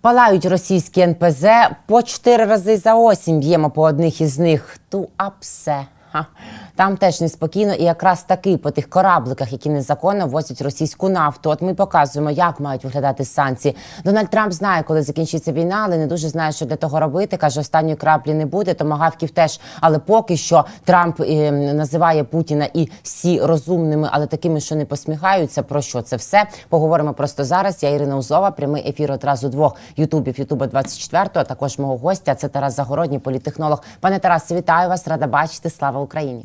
Палають російські НПЗ по чотири рази за осінь. Б'ємо по одних із них. Ту апсе. Там теж неспокійно, і якраз таки по тих корабликах, які незаконно возять російську нафту. От ми показуємо, як мають виглядати санкції. Дональд Трамп знає, коли закінчиться війна, але не дуже знає, що для того робити. каже, останньої краплі не буде. Томагавків теж. Але поки що Трамп е, називає Путіна і Сі розумними, але такими, що не посміхаються. Про що це все? Поговоримо просто зараз. Я Ірина Узова, прямий ефір одразу двох ютубів Ютуба 24 а також мого гостя. Це Тарас Загородній, політтехнолог. Пане Тарасе, вітаю вас, рада бачити. Слава Україні.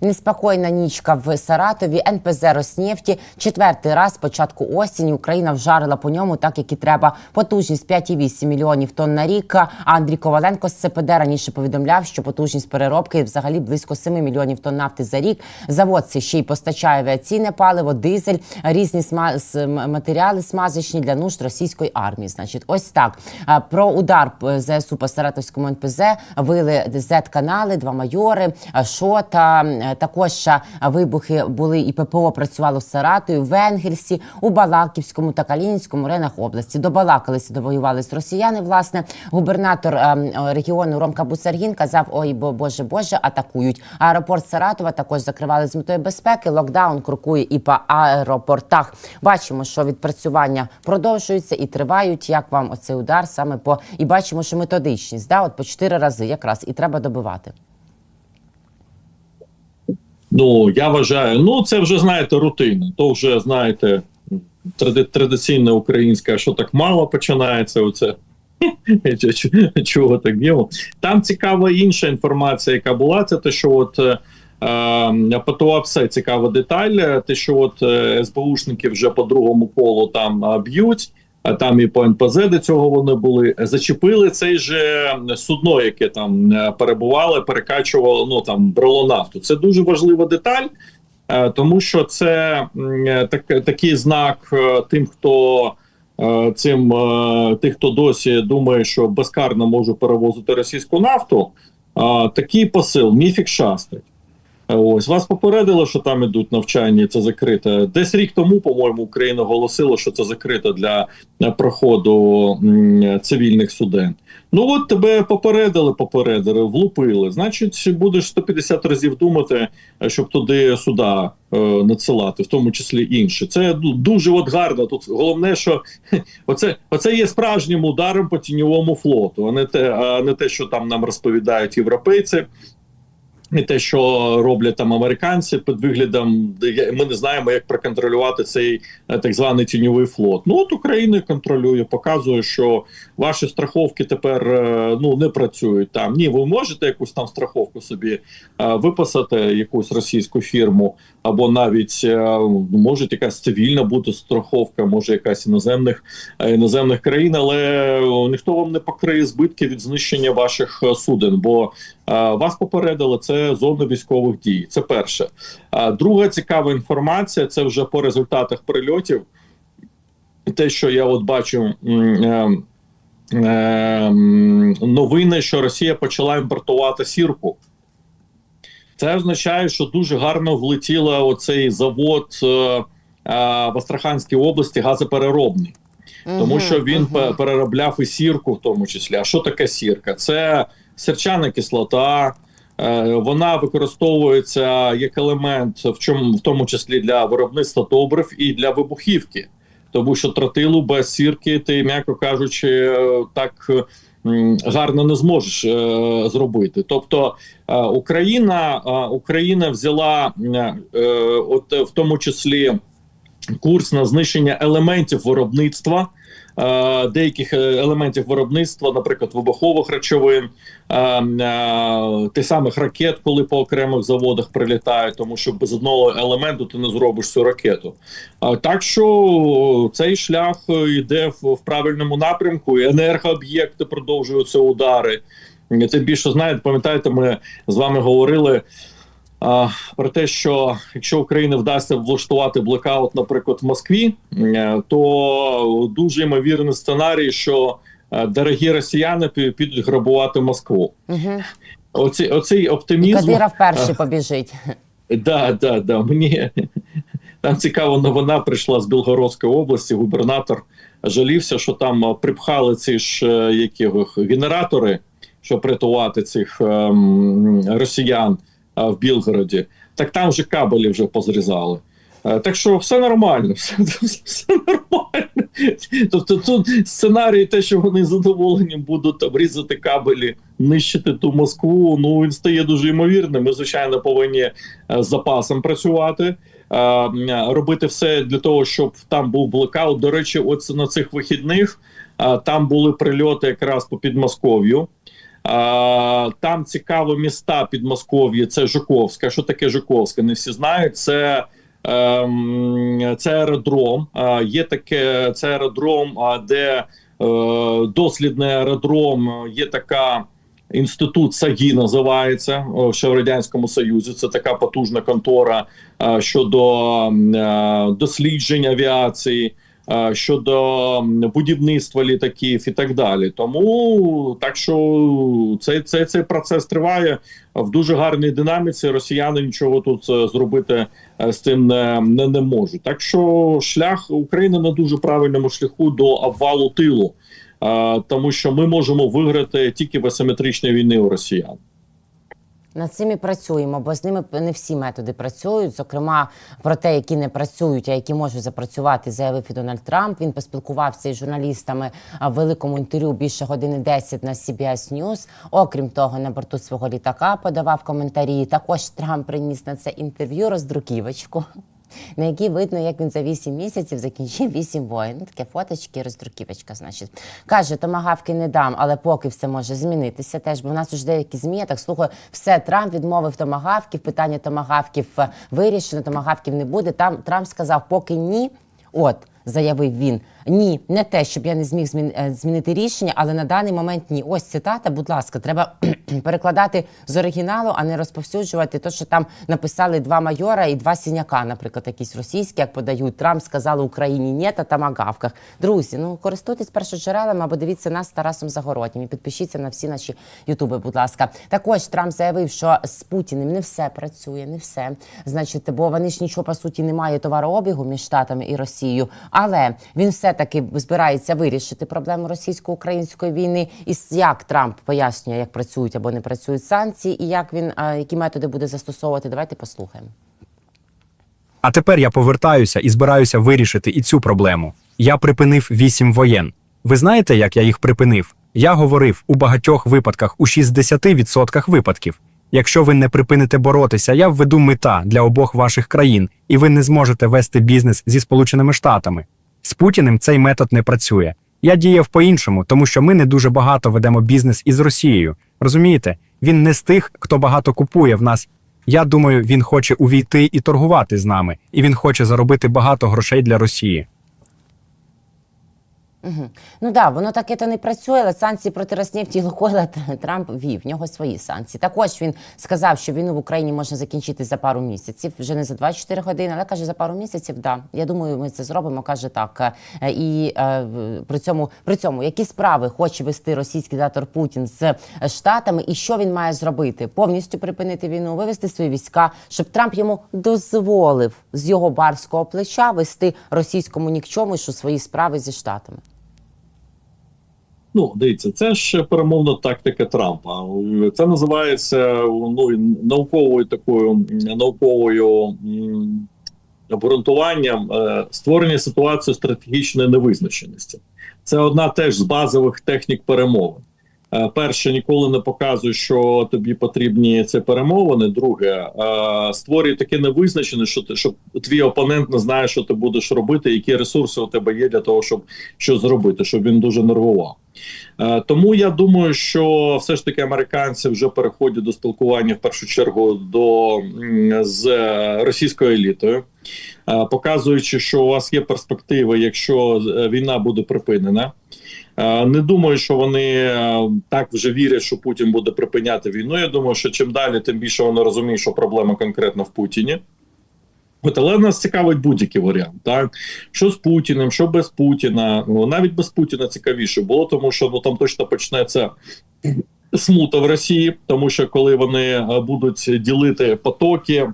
Неспокійна нічка в Саратові. НПЗ Роснефті. Четвертий раз з початку осені Україна вжарила по ньому, так як і треба. Потужність 5,8 мільйонів тонн на рік. А Андрій Коваленко з ЦПД раніше повідомляв, що потужність переробки взагалі близько 7 мільйонів тонн нафти за рік. Завод цей ще й постачає авіаційне паливо, дизель, різні сма... матеріали смазочні для нужд російської армії. Значить, ось так про удар ЗСУ по Саратовському НПЗ вили Z-канали, два майори, Шота. М, Також вибухи були і ППО працювало в Саратові, в Енгельсі, у Балаківському та Калінінському районах області. Добалакалися, довоювались росіяни. Власне, губернатор регіону Ромка Бусаргін казав: Ой, бо боже, боже, атакують. Аеропорт Саратова також закривали з метою безпеки. Локдаун крокує і по аеропортах. Бачимо, що відпрацювання продовжуються і тривають. Як вам оцей удар саме по і бачимо, що методичність да, от по чотири рази якраз і треба добивати. Ну я вважаю, ну це вже знаєте рутина. То вже знаєте, тради, традиційна українська, що так мало починається. Оце Чого- так діло. Там цікава інша інформація, яка була. Це те, що от. е, Е, все цікава деталь. Те, що от е, СБУшники вже по другому колу там б'ють, там і по НПЗ до цього вони були. Зачепили цей же судно, яке там е, перебувало, перекачувало, ну там брало нафту. Це дуже важлива деталь, е, тому що це е, так, такий знак тим, хто. Цим тих, хто досі думає, що безкарно може перевозити російську нафту, такий посил міфік шастить. Ось вас попередило, що там ідуть навчання, це закрите. Десь рік тому, по-моєму, Україна оголосила, що це закрито для е, проходу цивільних суден. Ну от тебе попередили, попередили, влупили. Значить, будеш 150 разів думати, е, щоб туди суда е, надсилати, в тому числі інші. Це дуже от гарно. Тут головне, що хе, оце, оце є справжнім ударом по тіньовому флоту, а не те, а не те, що там нам розповідають європейці. І те, що роблять там американці під виглядом, ми не знаємо, як проконтролювати цей е, так званий тіньовий флот. Ну от Україна контролює, показує, що ваші страховки тепер е, ну не працюють там. Ні, ви можете якусь там страховку собі е, виписати, якусь російську фірму, або навіть може якась цивільна бути страховка, може якась іноземних іноземних країн, але ніхто вам не покриє збитки від знищення ваших суден, бо Вас попередили, це зона військових дій. Це перше. Е, Друга цікава інформація це вже по результатах прильотів. Те, що я от бачу. м, е, е, м, Новини, що Росія почала імпортувати сірку. Це означає, що дуже гарно влетіла оцей завод е, е, в Астраханській області газопереробний тому що він пе- переробляв і сірку, в тому числі. А що таке сірка? Це сірчана кислота. е, Вона використовується як елемент, в чому в тому числі для виробництва добрив і для вибухівки, тому що тротилу без сірки, ти, м'яко кажучи, е, так гарно не зможеш е, зробити. Тобто Україна, Україна взяла от в тому числі курс на знищення елементів виробництва. Е, Деяких е, елементів виробництва, наприклад, вибухових речовин, е, тих самих ракет, коли по окремих заводах прилітають, тому що без одного елементу ти не зробиш цю ракету. Так що цей шлях йде в, правильному напрямку, і енергооб'єкти продовжуються удари. Тим більше знаєте, пам'ятаєте, ми з вами говорили про те, що якщо Україні вдасться влаштувати блекаут, наприклад, в Москві, е, то дуже ймовірний сценарій, що е, дорогі росіяни підуть грабувати Москву. Угу. Оці, оцей І оптимізм. Кадиров перший побіжить. Да, да, да. Мені Там цікава новина прийшла з Білгородської області. Губернатор жалівся, що там е, припхали ці ж е, які генератори, щоб рятувати цих ем, росіян е, в Білгороді. Так там вже кабелі вже позрізали. Е, Так що все нормально, все, все, нормально. Тобто тут сценарій, те, що вони задоволені будуть там різати кабелі, нищити ту Москву. Ну він стає дуже ймовірним. Ми, звичайно, повинні е, з запасом працювати, е, робити все для того, щоб там був блекаут. До речі, от на цих вихідних там були прильоти якраз по Підмосков'ю. Там цікаво міста Підмосков'я. Це Жуковська. Що таке Жуковська? Не всі знають. Це ем, це аеродром. Є таке це аеродром, де е, дослідний аеродром. Є така інститут САГІ називається ще в радянському союзі. Це така потужна контора щодо е, досліджень авіації. Е, Щодо будівництва літаків і так далі, тому так що цей, цей, цей процес триває в дуже гарній динаміці. Росіяни нічого тут е, зробити е, з цим не, не, не можуть. Так що шлях України на дуже правильному шляху до обвалу тилу, тому що ми можемо виграти тільки в асиметричній війни у росіян. Над цим і працюємо, бо з ними не всі методи працюють. Зокрема, про те, які не працюють, а які можуть запрацювати, заявив і Дональд Трамп. Він поспілкувався із журналістами в великому інтерв'ю більше години 10 на CBS News. Окрім того, на борту свого літака подавав коментарі. Також Трамп приніс на це інтерв'ю роздруківочку. На якій видно, як він за 8 місяців закінчив 8 воїн. Ну, таке фоточки, роздруківочка, значить. Каже, томагавки не дам, але поки все може змінитися теж, бо в нас уже деякі ЗМІ, я так слухаю, все, Трамп відмовив томагавків, питання томагавків е, вирішено, томагавків не буде. Там Трамп сказав, поки ні. От, заявив він. Ні, не те, щоб я не зміг е, змінити рішення, але на даний момент ні. Ось цитата, будь ласка, треба перекладати з оригіналу, а не розповсюджувати те, що там написали два майора і два сіняка, наприклад, якісь російські, як подають. Трамп сказали Україні ні та тамагавках. Друзі, ну користуйтесь першоджерелами або дивіться нас з Тарасом Загороднім і підпишіться на всі наші ютуби, будь ласка. Також Трамп заявив, що з Путіним не все працює, не все. Значить, бо вони ж нічого по суті немає товарообігу між штатами і Росією. Але він все таки збирається вирішити проблему російсько-української війни. І як Трамп пояснює, як працюють або не працюють санкції, і як він які методи буде застосовувати. Давайте послухаємо. А тепер я повертаюся і збираюся вирішити і цю проблему. Я припинив вісім воєн. Ви знаєте, як я їх припинив? Я говорив у багатьох випадках, у 60% випадків. Якщо ви не припините боротися, я введу мета для обох ваших країн, і ви не зможете вести бізнес зі Сполученими Штатами. З Путіним цей метод не працює. Я діяв по-іншому, тому що ми не дуже багато ведемо бізнес із Росією. Розумієте, він не з тих, хто багато купує в нас. Я думаю, він хоче увійти і торгувати з нами, і він хоче заробити багато грошей для Росії. Ну да, воно таке то не працює, але санкції проти Роснефті і Лукойла Трамп вів. В нього свої санкції. Також він сказав, що війну в Україні можна закінчити за пару місяців, вже не за 24 години, але каже, за пару місяців, да. Я думаю, ми це зробимо. каже так. Е, І е, при цьому при цьому які справи хоче вести російський диктатор Путін з штатами, і що він має зробити? Повністю припинити війну, вивести свої війська, щоб Трамп йому дозволив з його барського плеча вести російському нікчомишу свої справи зі штатами. Ну, дивіться, це ж перемовна тактика Трампа. Це називається ну науковою такою науковою обґрунтуванням е, створення ситуації стратегічної невизначеності. Це одна теж з базових технік перемовин. Е, Перше, ніколи не показуй, що тобі потрібні ці перемовини. Друге, е, створюй таке невизначене, що ти щоб твій опонент не знає, що ти будеш робити, які ресурси у тебе є для того, щоб що зробити, щоб він дуже нервував. Е, Тому я думаю, що все ж таки американці вже переходять до спілкування в першу чергу до з російською елітою, показуючи, що у вас є перспективи, якщо війна буде припинена. Е, Не думаю, що вони е, так вже вірять, що Путін буде припиняти війну. Я думаю, що чим далі, тим більше вони розуміють, що проблема конкретно в Путіні. От, але нас цікавить будь-який варіант. Так що з Путіним, що без Путіна. Ну, навіть без Путіна цікавіше було, тому що ну там точно почнеться смута в Росії, тому що коли вони е, будуть ділити потоки.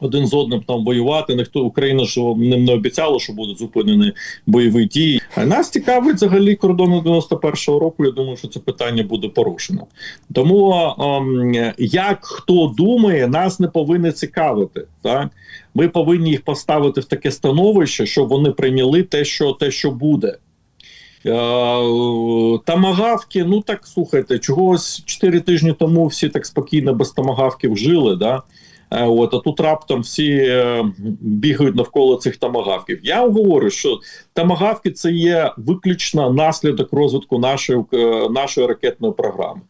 Один з одним там воювати. Ніхто Україна ж ним не обіцяла, що будуть зупинені бойові дії. А нас цікавить взагалі кордони 91-го року. Я думаю, що це питання буде порушено. Тому ем, як хто думає, нас не повинні цікавити. Так ми повинні їх поставити в таке становище, щоб вони прийняли те, що те, що буде. Е, Тамагавки, ну так слухайте, чогось 4 тижні тому всі так спокійно без тамагавків жили. Да? Е, От, а тут раптом всі е, бігають навколо цих тамагавків. Я говорю, що тамагавки це є виключно наслідок розвитку нашої, е, нашої ракетної програми.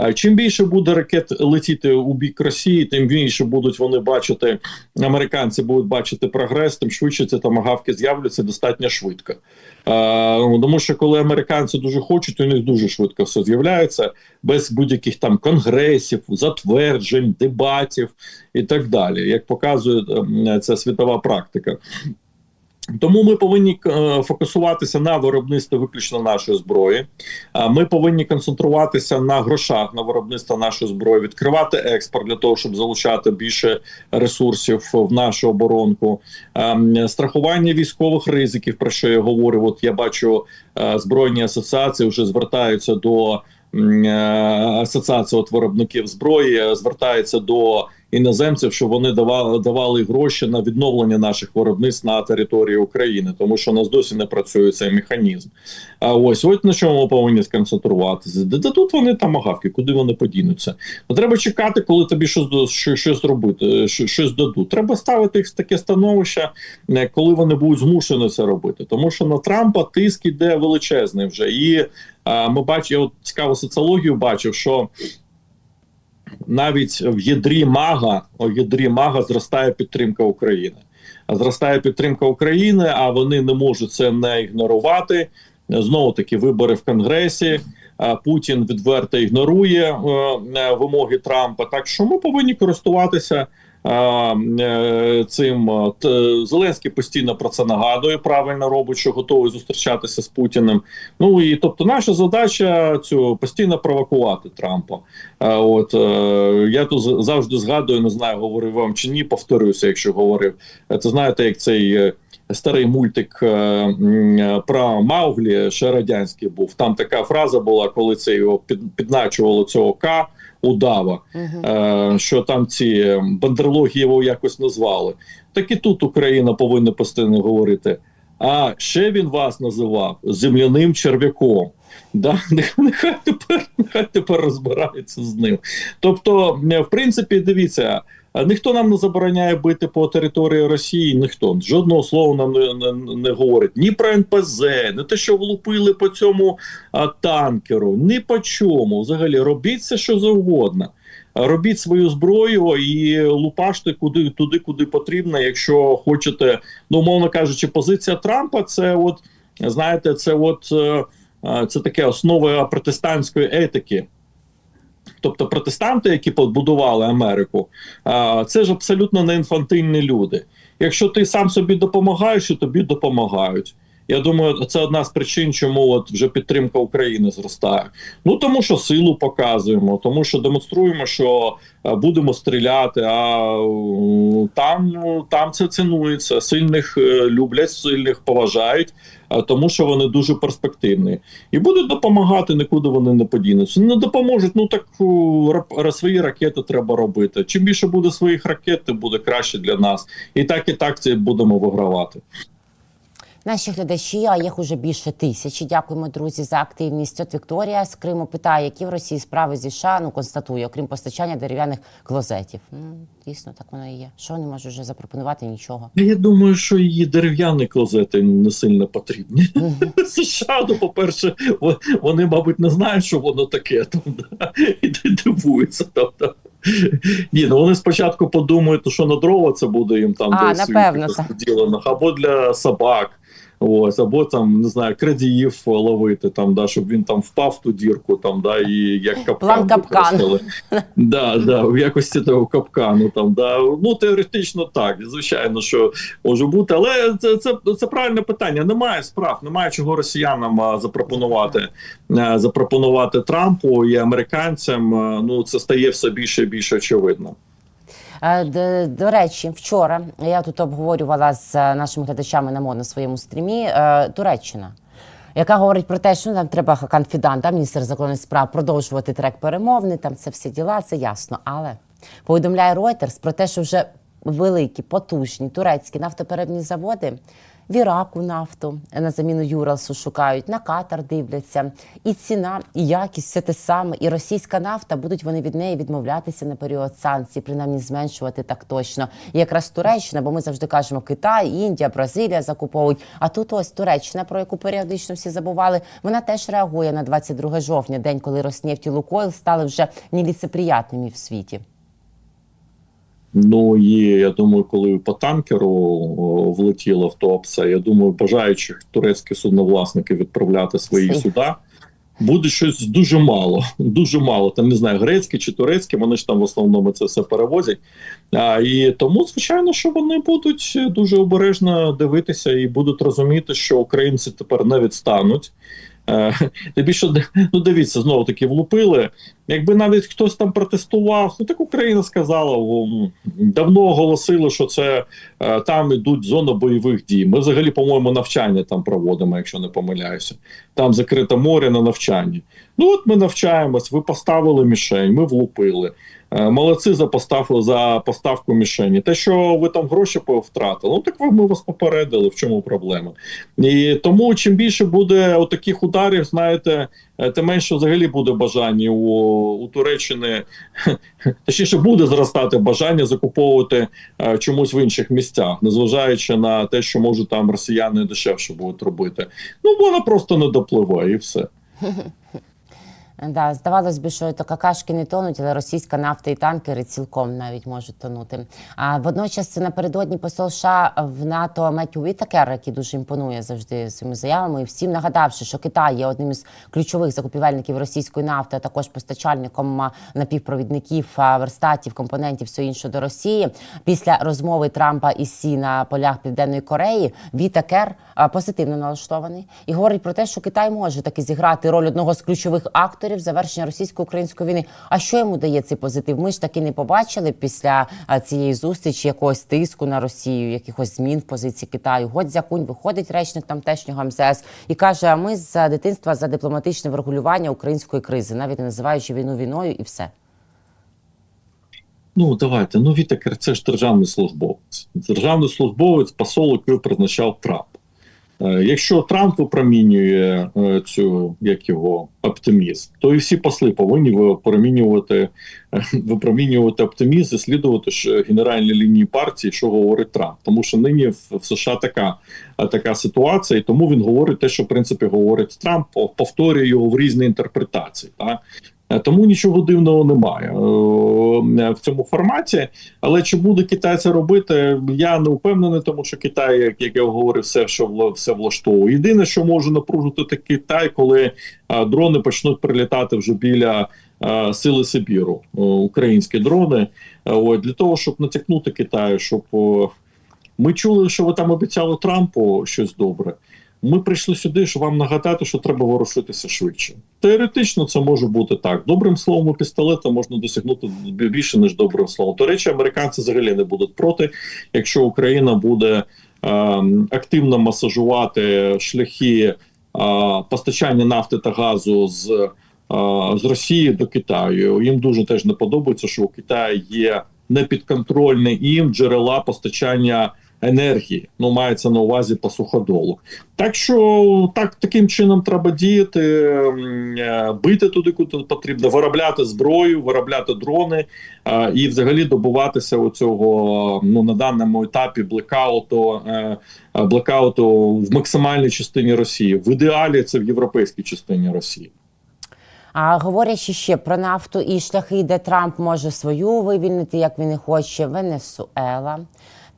Е, Чим більше буде ракет летіти у бік Росії, тим більше будуть вони бачити, американці будуть бачити прогрес, тим швидше ці тамагавки з'являться достатньо швидко. Е, ну, Тому що коли американці дуже хочуть, у них дуже швидко все з'являється без будь-яких там конгресів, затверджень, дебатів і так далі, як показує ця світова практика. Тому ми повинні е, фокусуватися на виробництві виключно нашої зброї. Ми повинні концентруватися на грошах на виробництво нашої зброї, відкривати експорт для того, щоб залучати більше ресурсів в нашу оборонку, Ем, страхування військових ризиків, про що я говорю. От я бачу е, збройні асоціації вже звертаються до е, асоціації от виробників зброї, е, звертаються до іноземців, щоб вони давали давали гроші на відновлення наших виробництв на території України, тому що у нас досі не працює цей механізм. А ось ось на чому ми повинні сконцентруватися. Де, тут вони тамагавки, куди вони подінуться? Ну, треба чекати, коли тобі щось що, щось робити, що, щось дадуть. Треба ставити їх в таке становище, е, коли вони будуть змушені це робити. Тому що на Трампа тиск іде величезний вже. І ми бачимо, я от цікаву соціологію бачив, що навіть в ядрі мага, у ядрі мага зростає підтримка України. Зростає підтримка України, а вони не можуть це не ігнорувати. Знову таки вибори в Конгресі. Путін відверто ігнорує е, вимоги Трампа. Так що ми повинні користуватися цим. Е, т- Зеленський постійно про це нагадує. Правильно робить, що готовий зустрічатися з Путіним. Ну і тобто, наша задача цю постійно провокувати Трампа. Е, От е, я тут завжди згадую, не знаю, говорив вам чи ні, повторюся, якщо говорив. Е, Це знаєте, як цей е, старий мультик е, е, про Мауглі, ще радянський був. Там така фраза була, коли це його під, підначувало цього К удава, е, що там ці бандерлоги його якось назвали. Так і тут Україна повинна постійно говорити. А ще він вас називав земляним черв'яком. Да, нехай тепер нехай тепер розбирається з ним. Тобто, е, в принципі, дивіться, е, ніхто нам не забороняє бити по території Росії, ніхто жодного слова нам не, не, не говорить ні про НПЗ, не те, що влупили по цьому а, танкеру, ні по чому. Взагалі робіть все, що завгодно. Робіть свою зброю і лупаште куди туди, куди потрібно, якщо хочете. Ну, умовно кажучи, позиція Трампа це от знаєте, це от е, е, це таке основа протестантської етики. Тобто протестанти, які побудували Америку, це ж абсолютно не інфантильні люди. Якщо ти сам собі допомагаєш, то тобі допомагають. Я думаю, це одна з причин, чому от вже підтримка України зростає. Ну тому що силу показуємо, тому що демонструємо, що е, будемо стріляти. А там, ну, там це цінується. Сильних е, люблять, сильних поважають, е, тому що вони дуже перспективні. І будуть допомагати, нікуди вони не подінуться. Не допоможуть. Ну так свої ракети треба робити. Чим більше буде своїх ракет, тим буде краще для нас. І так і так це будемо вигравати. Наші глядачі, а їх уже більше тисячі. Дякуємо, друзі, за активність. От Вікторія з Криму питає, які в Росії справи зі США, ну констатує, окрім постачання дерев'яних клозетів. Ну, дійсно, так воно і є. Що не можу вже запропонувати нічого. Я думаю, що її дерев'яні клозети не сильно потрібні. США, ну, по-перше, во- вони, мабуть, не знають, що воно таке там, да? і дивуються там. Да? Ні, ну вони спочатку подумають, що на дрова це буде їм там А, десь напевно, так. або для собак. Ось, або там не знаю, крадіїв ловити, там, да, щоб він там впав в ту дірку, там, да, і як капкан. Капкан. Да, да, в якості того капкану. Там, да. Ну, теоретично так, звичайно, що може бути. Але це, це, це правильне питання. Немає справ, немає чого росіянам запропонувати, запропонувати Трампу і американцям. Ну, це стає все більше і більше очевидно. Е, До речі, вчора я тут обговорювала з е, нашими глядачами на мод на своєму стрімі е, Туреччина. Яка говорить про те, що ну, там треба конфіданта, міністр закордонних справ продовжувати трек перемовни, там це всі діла, це ясно. Але повідомляє Reuters про те, що вже великі, потужні турецькі нафтопередні заводи в Іраку нафту на заміну Юралсу шукають, на Катар дивляться. І ціна, і якість все те саме. І російська нафта будуть вони від неї відмовлятися на період санкцій, принаймні зменшувати так точно. І якраз Туреччина, бо ми завжди кажемо Китай, Індія, Бразилія закуповують. А тут ось Туреччина, про яку періодично всі забували, вона теж реагує на 22 жовтня, день, коли Роснефть і Лукойл стали вже неліцеприятними в світі. Ну і я думаю, коли по танкеру о, влетіло в Туапсе, я думаю, бажаючих турецькі судновласники відправляти свої суда. Буде щось дуже мало, дуже мало. Там не знаю, грецькі чи турецькі, вони ж там в основному це все перевозять. А, і тому, звичайно, що вони будуть дуже обережно дивитися і будуть розуміти, що українці тепер не відстануть. Е, Тим більше, ну дивіться, знову таки влупили. Якби навіть хтось там протестував, ну так Україна сказала, давно оголосили, що це е, там ідуть зона бойових дій. Ми взагалі, по-моєму, навчання там проводимо, якщо не помиляюся. Там закрите море на навчанні. Ну от ми навчаємось, ви поставили мішень, ми влупили. Е, Молодці за поставку за поставку мішені. Те, що ви там гроші втратили, ну так ви ми вас попередили. В чому проблема? І тому чим більше буде таких ударів, знаєте, е, тим менше взагалі буде бажання у, у Туреччини, точніше буде зростати бажання закуповувати е, чомусь в інших місцях, незважаючи на те, що може там росіяни дешевше будуть робити. Ну вона просто не допливає і все. Да, здавалось би, що то какашки не тонуть, але російська нафта і танкери цілком навіть можуть тонути. А водночас це напередодні посол США в НАТО Меттю Вітакер, який дуже імпонує завжди своїми заявами, і всім нагадавши, що Китай є одним із ключових закупівельників російської нафти, а також постачальником напівпровідників, верстатів, компонентів, все інше до Росії. Після розмови Трампа і Сі на полях Південної Кореї Вітакер позитивно налаштований і говорить про те, що Китай може таки зіграти роль одного з ключових акторів завершення російсько-української війни. А що йому дає цей позитив? Ми ж таки не побачили після цієї зустрічі якогось тиску на Росію, якихось змін в позиції Китаю. Годзякунь виходить речник тамтешнього МЗС і каже: а ми з дитинства за дипломатичне врегулювання української кризи, навіть не називаючи війну війною, і все. Ну давайте. Ну Вітекер, це ж державний службовець. Державний службовець посол, який призначав Трамп. Е, Якщо Трамп випромінює е, цю як його оптимізм, то і всі посли повинні випромінювати, е, випромінювати оптимізм і слідувати ж генеральній лінії партії, що говорить Трамп. Тому що нині в, США така, така ситуація, і тому він говорить те, що в принципі говорить Трамп, повторює його в різні інтерпретації. Так? Е, Тому нічого дивного немає е, в цьому форматі. Але чи буде Китай це робити, я не впевнений, тому що Китай, як, я говорив, все, що все влаштовує. Єдине, що може напружити Китай, коли е, дрони почнуть прилітати вже біля сили Сибіру, українські дрони. От, для того, щоб натякнути Китаю, щоб ми чули, що ви там обіцяли Трампу щось добре. Ми прийшли сюди, щоб вам нагадати, що треба ворушитися швидше. Теоретично це може бути так. Добрим словом і пістолетом можна досягнути більше ніж добрим словом. До речі, американці взагалі не будуть проти, якщо Україна буде ем, активно масажувати шляхи е, постачання нафти та газу з, е, з Росії до Китаю. Їм дуже теж не подобається, що у Китаї є непідконтрольні їм джерела постачання енергії. Ну мається на увазі по суходолу. Так що так таким чином треба діяти, е, бити туди, куди потрібно, виробляти зброю, виробляти дрони і взагалі добуватися оцього ну на даному етапі блекауту, е, е, блекауту в максимальній частині Росії. В ідеалі це в європейській частині Росії. А говорячи ще про нафту і шляхи, де Трамп може свою вивільнити, як він і хоче, Венесуела.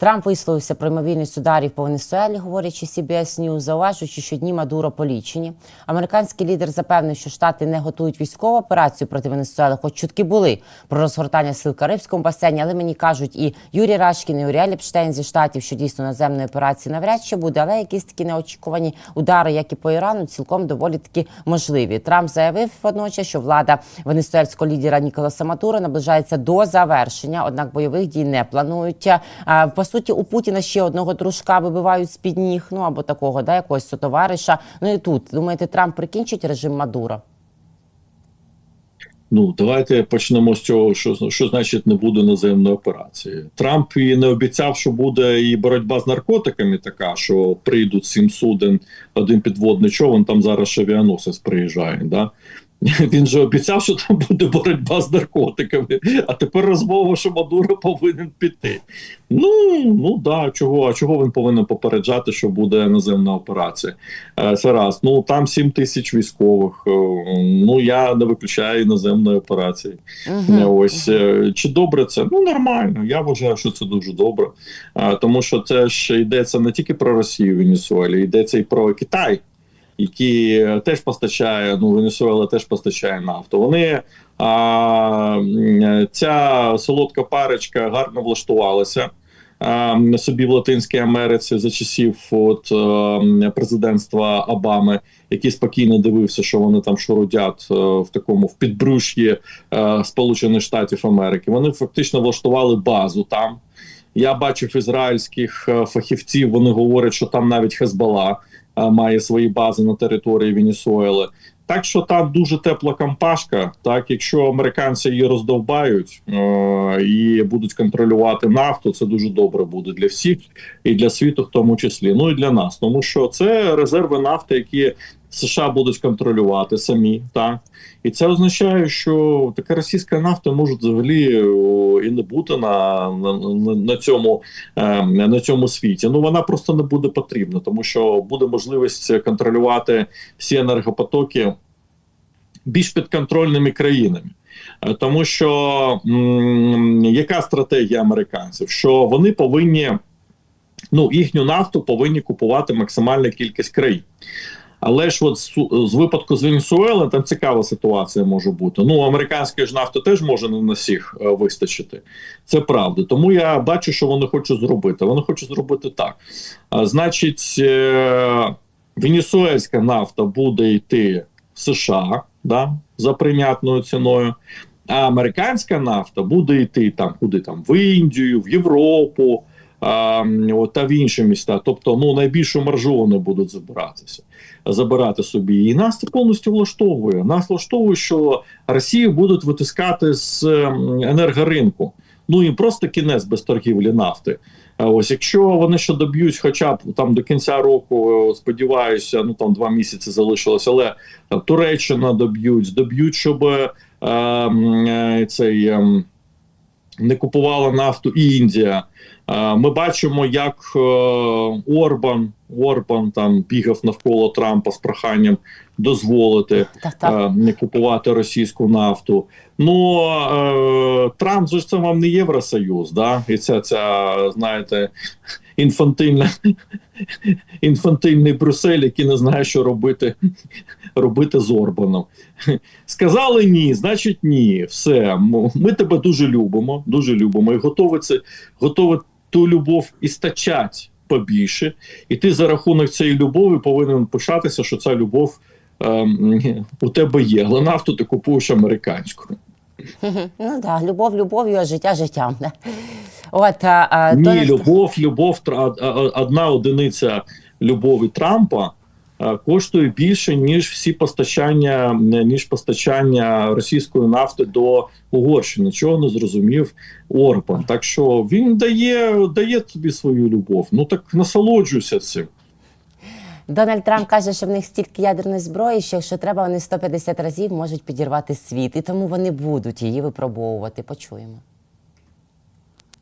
Трамп висловився про ймовірність ударів по Венесуелі, говорячи CBS News, зауважуючи, що дні Мадуро полічені. Американський лідер запевнив, що штати не готують військову операцію проти Венесуели, хоч чутки були про розгортання сил в Карибському басейні. Але мені кажуть, і Юрій Рашкін, і Урія Ліпштейн зі штатів, що дійсно наземної операції навряд чи буде, але якісь такі неочікувані удари, як і по Ірану, цілком доволі таки можливі. Трамп заявив водночас, що влада венесуельського лідера Ніколаса Мадуро наближається до завершення, однак бойових дій не планують. По суті, у Путіна ще одного дружка вибивають з під ніг, ну або такого, да, якогось сотовариша. Ну і тут думаєте, Трамп прикінчить режим Мадуро? Ну, давайте почнемо з цього, що, що значить не буде наземної операції. Трамп і не обіцяв, що буде і боротьба з наркотиками така, що прийдуть сім суден, один підводний човен, там зараз ще авіаносець приїжджає. Да? Він же обіцяв, що там буде боротьба з наркотиками, а тепер розмова, що Мадуро повинен піти. Ну, ну да, чого, а чого він повинен попереджати, що буде наземна операція? Е, Це раз. Ну там 7 тисяч військових. Е, Ну я не виключаю іноземної операції. Е, Ось чи добре це? Ну нормально. Я вважаю, що це дуже добре. Тому що це ж йдеться не тільки про Росію, Венесуелі, йдеться і про Китай, е, теж постачає. Ну Венесуела теж постачає нафту. Вони а, ця солодка парочка гарно влаштувалася. а, Собі в Латинській Америці за часів от е, президентства Обами, який спокійно дивився, що вони там шурудять е, в такому в підбруш'ї е, Сполучених Штатів Америки. Вони фактично влаштували базу там. Я бачив ізраїльських фахівців. Вони говорять, що там навіть Хезбала має свої бази на території Венесуели. Так що там дуже тепла кампашка. Так, якщо американці її роздовбають е- і будуть контролювати нафту, це дуже добре буде для всіх і для світу, в тому числі. Ну і для нас, тому що це резерви нафти, які США будуть контролювати самі, так і це означає, що така російська нафта може взагалі і не бути на, на, на, цьому е, на цьому світі. Ну вона просто не буде потрібна, тому що буде можливість контролювати всі енергопотоки більш підконтрольними країнами. Е, Тому що м, яка стратегія американців? Що вони повинні ну їхню нафту повинні купувати максимальна кількість країн. Але ж от з, з випадку з Венесуели там цікава ситуація може бути. Ну, американської ж нафти теж може не на всіх е, вистачити. Це правда. Тому я бачу, що вони хочуть зробити. Вони хочуть зробити так. А, значить, е, венесуельська нафта буде йти в США да, за прийнятною ціною. А американська нафта буде йти там, куди там в Індію, в Європу та в інші міста. Тобто, ну найбільшу маржу вони будуть забиратися, забирати собі. І нас це повністю влаштовує. Нас влаштовує, що Росію будуть витискати з енергоринку. Ну і просто кінець без торгівлі нафти. Ось якщо вони ще доб'ють, хоча б там до кінця року, е, сподіваюся, ну там два місяці залишилось, але Туреччина доб'ють, доб'ють, щоб е, е, цей. ем, не купувала нафту і Індія. Е, Ми бачимо, як е, Орбан, Орбан там бігав навколо Трампа з проханням дозволити е, не купувати російську нафту. Ну е, Трамп же ж це вам не Євросоюз, да? І ця, ця знаєте, інфантильна, інфантильний Брюссель, який не знає, що робити, робити з Орбаном. Сказали ні, значить ні. Все, ми тебе дуже любимо, дуже любимо і готові це готові ту любов істачать побільше. І ти за рахунок цієї любові повинен пишатися, що ця любов ем, у тебе є. Але ти купуєш американську. Ну так, любов любов'ю, а життя життям. От, а, Ні, то... любов, любов, одна одиниця любові Трампа коштує більше, ніж всі постачання, е, ніж постачання російської нафти до Угорщини. Чого не зрозумів Орбан. Так що він дає, дає тобі свою любов. Ну так насолоджуйся цим. Дональд Трамп каже, що в них стільки ядерної зброї, що якщо треба, вони 150 разів можуть підірвати світ, і тому вони будуть її випробовувати. Почуємо.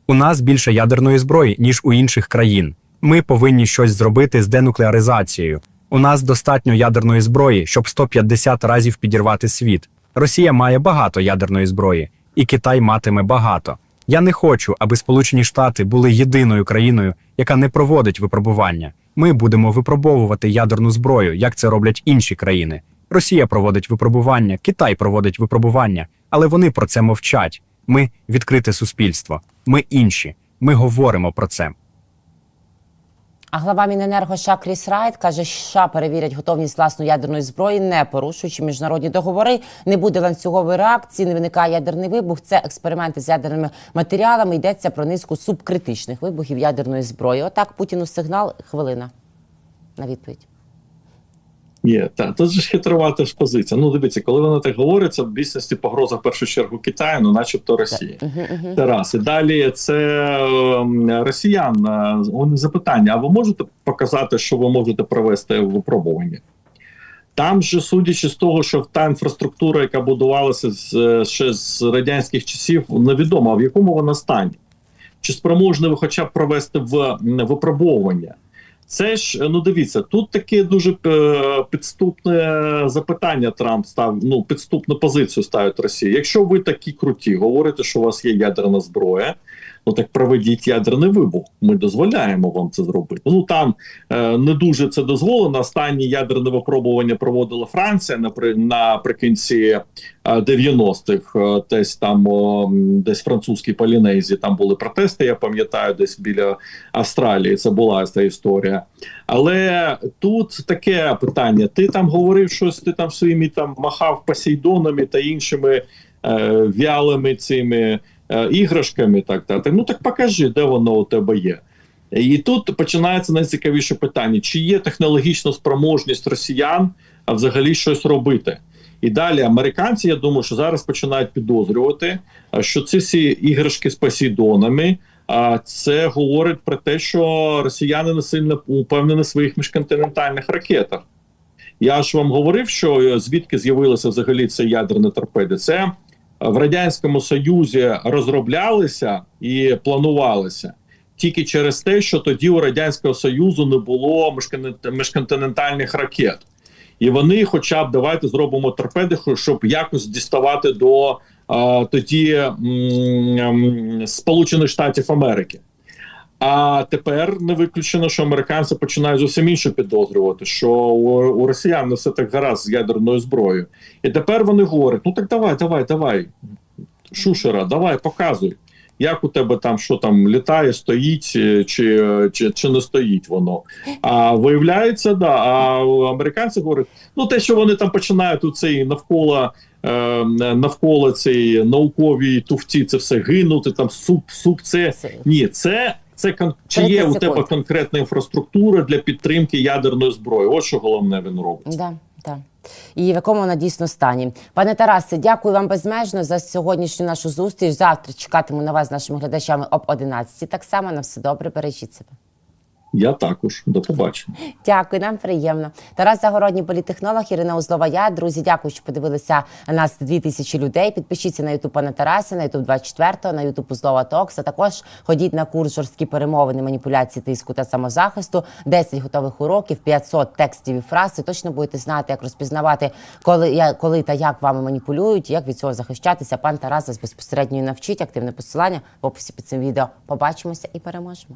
У нас більше ядерної зброї, ніж у інших країн. Ми повинні щось зробити з денуклеаризацією. У нас достатньо ядерної зброї, щоб 150 разів підірвати світ. Росія має багато ядерної зброї, і Китай матиме багато. Я не хочу, аби Сполучені Штати були єдиною країною, яка не проводить випробування. Ми будемо випробовувати ядерну зброю, як це роблять інші країни. Росія проводить випробування, Китай проводить випробування, але вони про це мовчать. Ми відкрите суспільство. Ми інші. Ми говоримо про це. А глава Міненерго Ша Кріс Райт каже, США перевірять готовність власної ядерної зброї, не порушуючи міжнародні договори. Не буде ланцюгової реакції, не виникає ядерний вибух. Це експерименти з ядерними матеріалами. Йдеться про низку субкритичних вибухів ядерної зброї. Отак Путіну сигнал. Хвилина на відповідь. Ні, так, тут ж хитрувата ж позиція. Ну, дивіться, коли вони так говорять, це в більшості погроза в першу чергу Китаю, ну начебто Росії. Це раз. І далі це ем, росіян. е, Вони запитання: а ви можете показати, що ви можете провести випробування? Там же, судячи з того, що та інфраструктура, яка будувалася з, е, ще з радянських часів, невідомо, в якому вона стані. Чи спроможні ви хоча б провести в випробовування? Це ж ну дивіться, тут таке дуже е, підступне запитання. Трамп став ну підступну позицію ставить Росії. Якщо ви такі круті, говорите, що у вас є ядерна зброя, ну так проведіть ядерний вибух. Ми дозволяємо вам це зробити. Ну там е, не дуже це дозволено. Останні ядерне випробування проводила Франція напри, наприкінці е, 90-х, е, десь там о, десь французькій Полінезії. Там були протести. Я пам'ятаю, десь біля Австралії. Це була ця історія. Але тут таке питання: ти там говорив щось, ти там своїми там махав посейдонами та іншими е, вялими цими е, іграшками. Так, так. Ну так покажи, де воно у тебе є. І тут починається найцікавіше питання: чи є технологічна спроможність росіян взагалі щось робити? І далі американці, я думаю, що зараз починають підозрювати, що ці всі іграшки з посейдонами. А це говорить про те, що росіяни не сильно упевнені в своїх міжконтинентальних ракетах. Я ж вам говорив, що е, звідки з'явилися взагалі ці ядерні торпеди. Це е, в радянському союзі розроблялися і планувалися тільки через те, що тоді у радянського союзу не було міжконтин- міжконтинентальних ракет. І вони, хоча б давайте зробимо торпеди, щоб якось діставати до а, тоді Сполучених Штатів Америки. А тепер не виключено, що американці починають зовсім інше підозрювати, що у, у росіян не все так гаразд з ядерною зброєю. І тепер вони говорять: ну так давай, давай, давай, Шушера, давай, показуй. Як у тебе там що там літає, стоїть е, чи, чи, чи не стоїть воно? А виявляється, да. А американці говорять, ну те, що вони там починають у цей навколо е, навколо цієї науковій туфті, це все гинути, там суп, суп, Це- ні, це. Це кон... чи 30 є у тебе конкретна інфраструктура для підтримки ядерної зброї? Ось що головне він робить. Да, да. І в якому вона дійсно стані. Пане Тарасе, дякую вам безмежно за сьогоднішню нашу зустріч. Завтра чекатиму на вас з нашими глядачами об 11. Так само на все добре, бережіть себе. Я також до побачення. Дякую, нам приємно. Тарас Загородній політехнолог, Ірина Узлова. Я друзі, дякую, що подивилися нас дві тисячі людей. Підпишіться на Ютуб пана Тараса, на Ютуб 24, на Ютуб Узлова Токс. А також ходіть на курс жорсткі перемовини, маніпуляції, тиску та самозахисту. 10 готових уроків, 500 текстів і фраз. І точно будете знати, як розпізнавати, коли я коли та як вами маніпулюють, як від цього захищатися. Пан Тарас вас безпосередньо навчить. Активне посилання в описі під цим відео. Побачимося і переможемо.